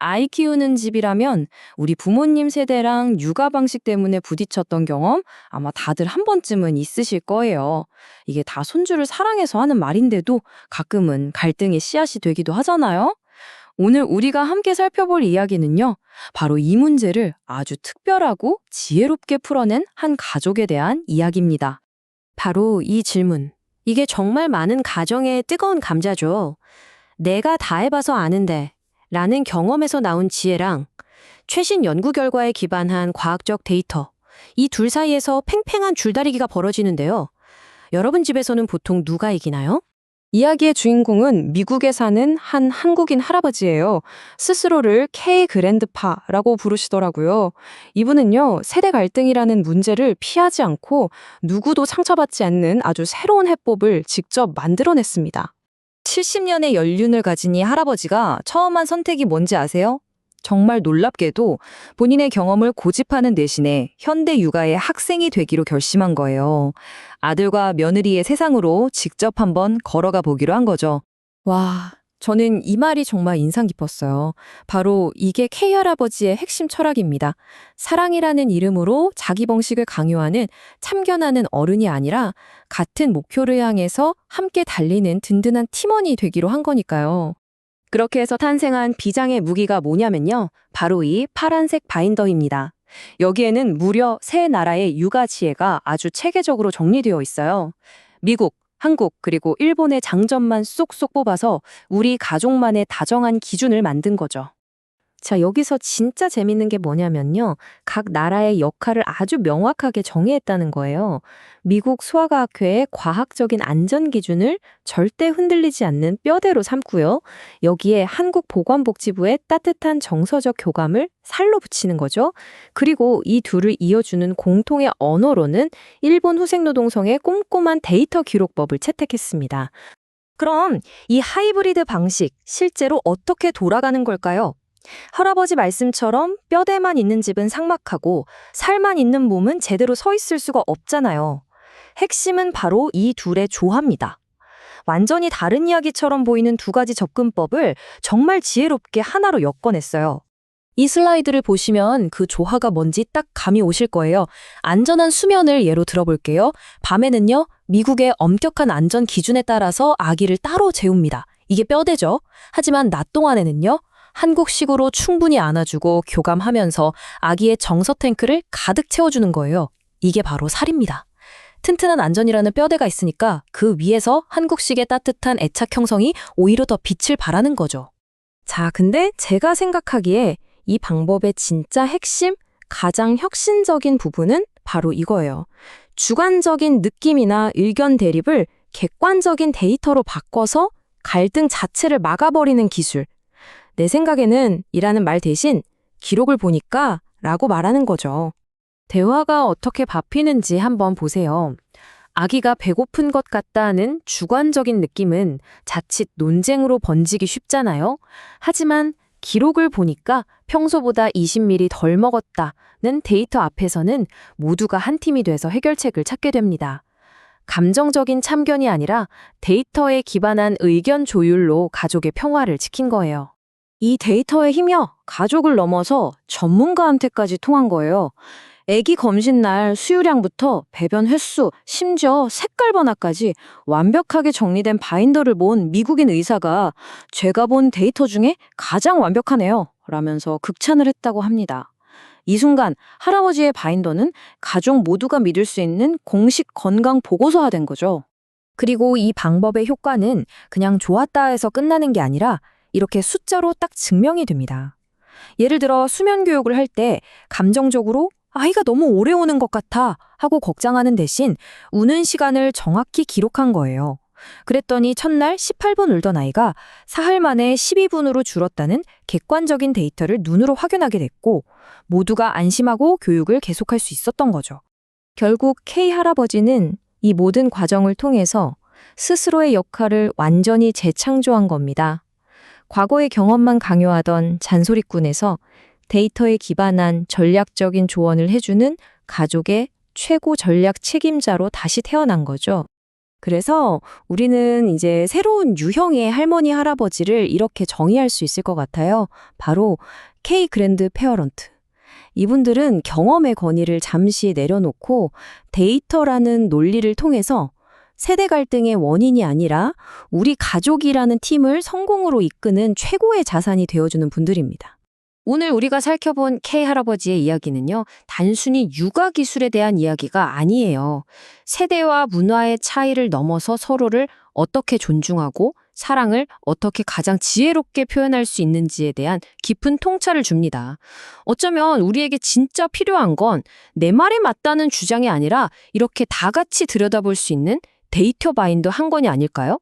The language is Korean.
아이 키우는 집이라면 우리 부모님 세대랑 육아 방식 때문에 부딪혔던 경험 아마 다들 한 번쯤은 있으실 거예요. 이게 다 손주를 사랑해서 하는 말인데도 가끔은 갈등의 씨앗이 되기도 하잖아요. 오늘 우리가 함께 살펴볼 이야기는요. 바로 이 문제를 아주 특별하고 지혜롭게 풀어낸 한 가족에 대한 이야기입니다. 바로 이 질문. 이게 정말 많은 가정의 뜨거운 감자죠. 내가 다 해봐서 아는데 라는 경험에서 나온 지혜랑 최신 연구 결과에 기반한 과학적 데이터. 이 둘 사이에서 팽팽한 줄다리기가 벌어지는데요. 여러분 집에서는 보통 누가 이기나요? 이야기의 주인공은 미국에 사는 한 한국인 할아버지예요. 스스로를 K 그랜드파라고 부르시더라고요. 이분은요, 세대 갈등이라는 문제를 피하지 않고 누구도 상처받지 않는 아주 새로운 해법을 직접 만들어냈습니다. 70년의 연륜을 가진 이 할아버지가 처음 한 선택이 뭔지 아세요? 정말 놀랍게도 본인의 경험을 고집하는 대신에 현대 육아의 학생이 되기로 결심한 거예요. 아들과 며느리의 세상으로 직접 한번 걸어가 보기로 한 거죠. 와, 저는 이 말이 정말 인상 깊었어요. 바로 이게 K 할아버지의 핵심 철학입니다. 사랑이라는 이름으로 자기 방식을 강요하는 참견하는 어른이 아니라 같은 목표를 향해서 함께 달리는 든든한 팀원이 되기로 한 거니까요. 그렇게 해서 탄생한 비장의 무기가 뭐냐면요. 바로 이 파란색 바인더입니다. 여기에는 무려 세 나라의 육아 지혜가 아주 체계적으로 정리되어 있어요. 미국, 한국, 그리고 일본의 장점만 쏙쏙 뽑아서 우리 가족만의 다정한 기준을 만든 거죠. 자, 여기서 진짜 재밌는 게 뭐냐면요. 각 나라의 역할을 아주 명확하게 정의했다는 거예요. 미국 수화과학회의 과학적인 안전 기준을 절대 흔들리지 않는 뼈대로 삼고요. 여기에 한국 보건복지부의 따뜻한 정서적 교감을 살로 붙이는 거죠. 그리고 이 둘을 이어주는 공통의 언어로는 일본 후생노동성의 꼼꼼한 데이터 기록법을 채택했습니다. 그럼 이 하이브리드 방식 실제로 어떻게 돌아가는 걸까요? 할아버지 말씀처럼 뼈대만 있는 집은 삭막하고 살만 있는 몸은 제대로 서 있을 수가 없잖아요. 핵심은 바로 이 둘의 조화입니다. 완전히 다른 이야기처럼 보이는 두 가지 접근법을 정말 지혜롭게 하나로 엮어냈어요. 이 슬라이드를 보시면 그 조화가 뭔지 딱 감이 오실 거예요. 안전한 수면을 예로 들어볼게요. 밤에는요, 미국의 엄격한 안전 기준에 따라서 아기를 따로 재웁니다. 이게 뼈대죠. 하지만 낮 동안에는요, 한국식으로 충분히 안아주고 교감하면서 아기의 정서 탱크를 가득 채워주는 거예요. 이게 바로 살입니다. 튼튼한 안전이라는 뼈대가 있으니까 그 위에서 한국식의 따뜻한 애착 형성이 오히려 더 빛을 발하는 거죠. 자, 근데 제가 생각하기에 이 방법의 진짜 핵심, 가장 혁신적인 부분은 바로 이거예요. 주관적인 느낌이나 의견 대립을 객관적인 데이터로 바꿔서 갈등 자체를 막아버리는 기술. 내 생각에는 이라는 말 대신 기록을 보니까 라고 말하는 거죠. 대화가 어떻게 잡히는지 한번 보세요. 아기가 배고픈 것 같다는 주관적인 느낌은 자칫 논쟁으로 번지기 쉽잖아요. 하지만 기록을 보니까 평소보다 20ml 덜 먹었다는 데이터 앞에서는 모두가 한 팀이 돼서 해결책을 찾게 됩니다. 감정적인 참견이 아니라 데이터에 기반한 의견 조율로 가족의 평화를 지킨 거예요. 이 데이터의 힘이요. 가족을 넘어서 전문가한테까지 통한 거예요. 아기 검신 날 수유량부터 배변 횟수, 심지어 색깔 변화까지 완벽하게 정리된 바인더를 모은 미국인 의사가 제가 본 데이터 중에 가장 완벽하네요. 라면서 극찬을 했다고 합니다. 이 순간 할아버지의 바인더는 가족 모두가 믿을 수 있는 공식 건강 보고서화 된 거죠. 그리고 이 방법의 효과는 그냥 좋았다 해서 끝나는 게 아니라 이렇게 숫자로 딱 증명이 됩니다. 예를 들어 수면 교육을 할 때 감정적으로 아이가 너무 오래 우는 것 같아 하고 걱정하는 대신 우는 시간을 정확히 기록한 거예요. 그랬더니 첫날 18분 울던 아이가 사흘 만에 12분으로 줄었다는 객관적인 데이터를 눈으로 확인하게 됐고 모두가 안심하고 교육을 계속할 수 있었던 거죠. 결국 K 할아버지는 이 모든 과정을 통해서 스스로의 역할을 완전히 재창조한 겁니다. 과거의 경험만 강요하던 잔소리꾼에서 데이터에 기반한 전략적인 조언을 해주는 가족의 최고 전략 책임자로 다시 태어난 거죠. 그래서 우리는 이제 새로운 유형의 할머니, 할아버지를 이렇게 정의할 수 있을 것 같아요. 바로 K 그랜드 페어런트. 이분들은 경험의 권위를 잠시 내려놓고 데이터라는 논리를 통해서 세대 갈등의 원인이 아니라 우리 가족이라는 팀을 성공으로 이끄는 최고의 자산이 되어주는 분들입니다. 오늘 우리가 살펴본 K 할아버지의 이야기는요, 단순히 육아 기술에 대한 이야기가 아니에요. 세대와 문화의 차이를 넘어서 서로를 어떻게 존중하고 사랑을 어떻게 가장 지혜롭게 표현할 수 있는지에 대한 깊은 통찰을 줍니다. 어쩌면 우리에게 진짜 필요한 건 내 말에 맞다는 주장이 아니라 이렇게 다 같이 들여다볼 수 있는 데이터 바인드 한 건이 아닐까요?